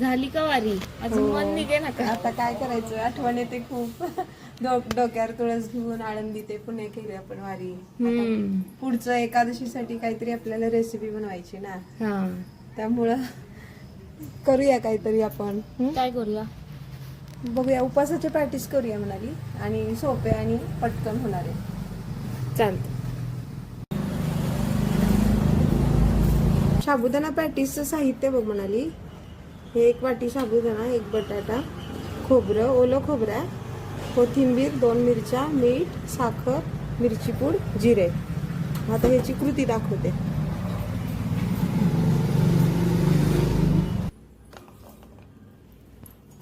झाली का वारी? अजून हो. मन निघे ना का आता काय करायचं आठवण येते खूप. डोक डोक्यावर तुळस घेऊन आळंदी ते पुणे केली आपण वारी. हम्म. पुढचं एकादशीसाठी काहीतरी आपल्याला रेसिपी बनवायची ना. हा. त्यामुळं करूया काहीतरी आपण. हं? काय करूया? बघूया उपासाचे प्रॅक्टिस करूया म्हणाली. आणि सोपे आणि पटकन होणारे चालतं. साबुदाणा पॅटीसचं साहित्य बघ म्हणाली. हे एक वाटी साबुदाणा एक बटाटा खोबरं ओलं खोबरं कोथिंबीर दोन मिरच्या मीठ साखर मिरची पूड जिरे. आता ह्याची कृती दाखवते.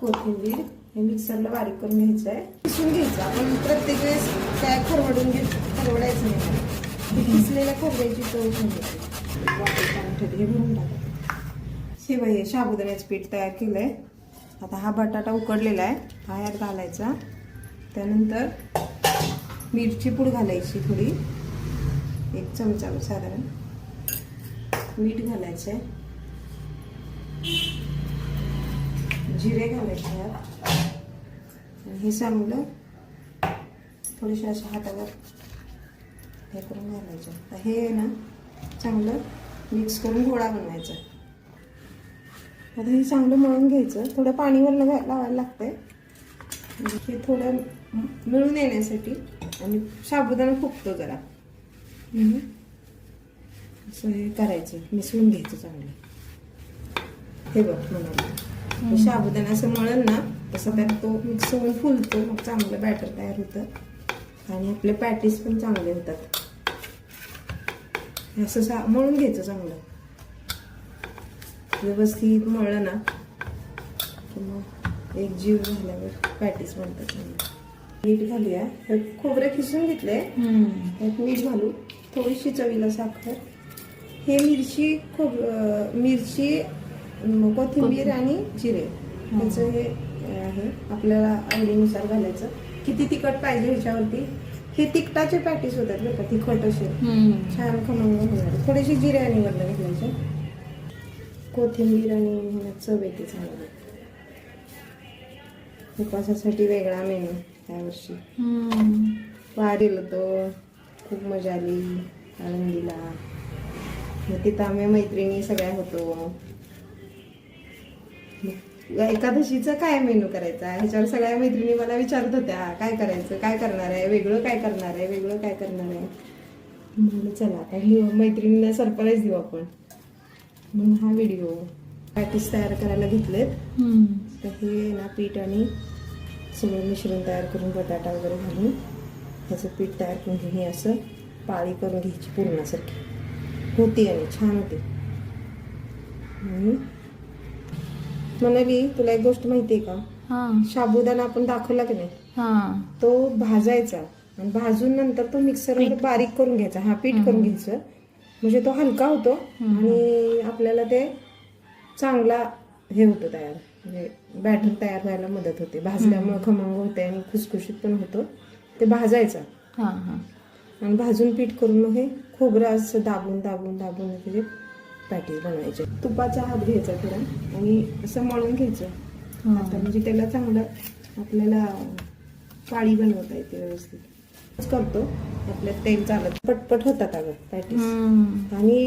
कोथिंबीर हे मिक्सरला बारीक करून घ्यायचं आहे. किसून घ्यायचं आपण प्रत्येक वेळेस काय खरवडून घेत खरवडायचं नाही. किसलेल्या खोबऱ्याची चव घेऊन ठेवते, हे भरून टाकायचं हे बाई हे साबुदाण्याचं पीठ तयार केलं आहे आता हा बटाटा उकडलेला आहे हा यात घालायचा. त्यानंतर मिरची पूड घालायची थोडी. एक चमचा साधारण. मीठ घालायचं आहे जिरे घालायचे यात आणि हे चांगलं थोडेसे अशा हातावर हे करून घालायचं. आता हे आहे ना चांगलं मिक्स करून गोळा बनवायचा. आता हे चांगलं मळून घ्यायचं. थोडं पाणीवरनं लावायला लागतंय. म्हणजे हे थोडं मिळून येण्यासाठी आणि साबुदाणा फुगतो जरा. असं हे करायचं. मिसळून घ्यायचं चांगलं. हे बघ म्हणाले हे साबुदाणा असं मळल ना तसं त्यात तो मिक्स होऊन फुलतो मग चांगलं बॅटर तयार होतं. आणि आपले पॅटीस पण चांगले होतात. असं सा मळून घ्यायचं चांगलं. व्यवस्थित मळलं ना की मग एक जीव झाल्यावर पॅटीस चांगलं. मीठ घालूया. खोबरं खिसून घेतलंय. त्यात मीठ घालू. थोडीशी चवीला साखर. हे मिरची खोब मिरची कोथिंबीर आणि जिरे. ह्याचं हे आहे. आपल्याला आवडीनुसार घालायचं. किती तिखट पाहिजे ह्याच्यावरती? हे तिखटाचे पॅटीस होतात बरं का तिखट असे. छान खमंग होणार. थोडेसे जिरे आणि वरनं घालायचे. कोथिंबीर आणि चव येते चांगली उपासासाठी वेगळा मेनू यावर्षी वारीला तो खूप मजा आली आळंदीला मग तिथं आम्ही मैत्रिणी सगळ्या होतो. एकादशीचं काय मेनू करायचा? ह्याच्यावर सगळ्या मैत्रिणी मला विचारत होत्या काय करायचं? काय करणार आहे? वेगळं काय करणार आहे? वेगळं काय करणार आहे? म्हणलं चला आता लिहू मैत्रिणींना सरप्राईज देऊ आपण. म्हणून हा व्हिडिओ पॅटीस तयार करायला घेतलेत. तर हे ना पीठ आणि सगळं मिश्रण तयार करून बटाटा वगैरे घालून ह्याचं पीठ तयार करून घेऊन हे असं पाळी करून घ्यायची पूर्णासारखी. होती आणि छान होते. म्हणाली तुला एक गोष्ट माहिती आहे का साबुदाणा आपण दाखवला की नाही? हा. तो भाजायचा आणि भाजून नंतर तो मिक्सरवर बारीक करून घ्यायचा. हा पीठ करून घ्यायचं. म्हणजे तो हलका होतो आणि आपल्याला ते चांगला हे होतं तयार. म्हणजे बॅटर तयार व्हायला मदत होते. भाजल्यामुळे खमंग होते आणि खुसखुशीत पण होतो. ते भाजायचा. हा हा. आणि भाजून पीठ करून मग हे खोबरं असं दाबून दाबून दाबून त्याचे पॅटीस बनवायचे. तुपाचा हात घ्यायचा थोडा आणि असं मळून घ्यायचं. आता म्हणजे त्याला चांगलं आपल्याला पाळी बनवता येते व्यवस्थित. करतो. आपल्यात तेल चालत पटपट होतात अगं पॅटीस आणि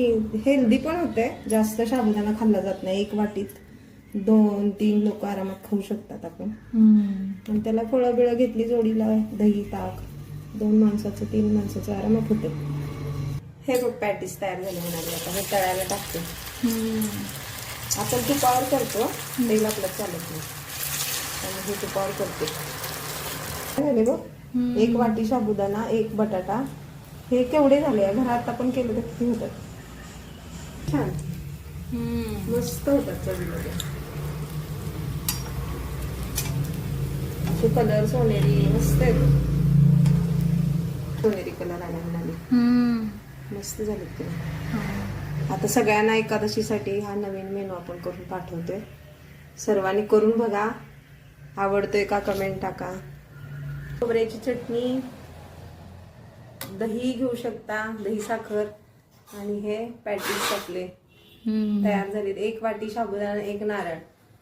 हेल्दी पण होते जास्त साबुदाणा खाल्ला जात नाही. एक वाटीत दोन तीन लोक आरामात खाऊ शकतात आपण. आणि त्याला फळं बिळं घेतली जोडीला दही ताक. दोन माणसाचं तीन माणसाचं आरामात होते हे बघ पॅटीस तयार झाले म्हणाले. आता हे तळायला टाकते. आपण तुपावर करतो. तेल आपलं चालत नाही. त्यामुळे हे तुपावर करते. झाले बघ. एक वाटी साबुदाणा एक बटाटा. हे केवढे झाले घरात आपण केलं तर किती होतात? छान. मस्त होतात ते. असे कलर सोनेरी मस्त आहेत. सोनेरी कलर आला म्हणाले. मस्त झाले ते. आता सगळ्यांना एकादशीसाठी हा नवीन मेनू आपण करून पाठवतोय. सर्वांनी करून बघा. आवडतोय का? कमेंट टाका. खोबऱ्याची चटणी दही घेऊ शकता दही साखर आणि हे पॅटीस आपले तयार झाले एक वाटी साबुदाणा एक नारळ.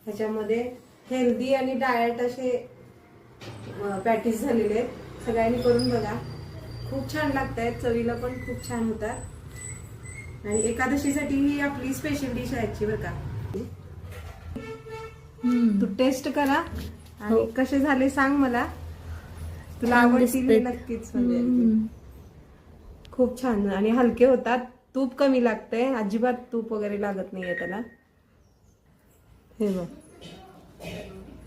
ह्याच्यामध्ये हेल्दी आणि डायट असे पॅटीस झालेले आहेत. सगळ्यांनी करून बघा. खूप छान लागत आहेत चवीला पण खूप छान होतात. आणि एकादशीसाठी ही आपली स्पेशल डिश आहे बरं का. तू टेस्ट करा. आणि हो. कसे झाले सांग मला. तुला आवडतील. नक्कीच म्हणजे. खूप छान. आणि हलके होतात. तूप कमी लागतंय. अजिबात तूप वगैरे लागत नाहीये त्याला. हे बघ.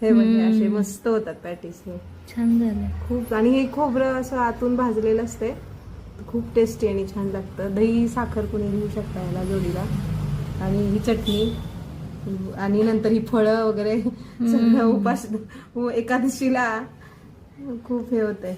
हे बघ हे असे मस्त होतात पॅटीस हे. छान झालं. खूप आणि हे खोबरं असं आतून भाजलेलं असते खूप टेस्टी आणि छान लागतं. दही साखर कोणी घेऊ शकता याला जोडीला. आणि ही चटणी. आणि नंतर ही फळं वगैरे. सगळं उपास एकादशीला खूप हे होतंय.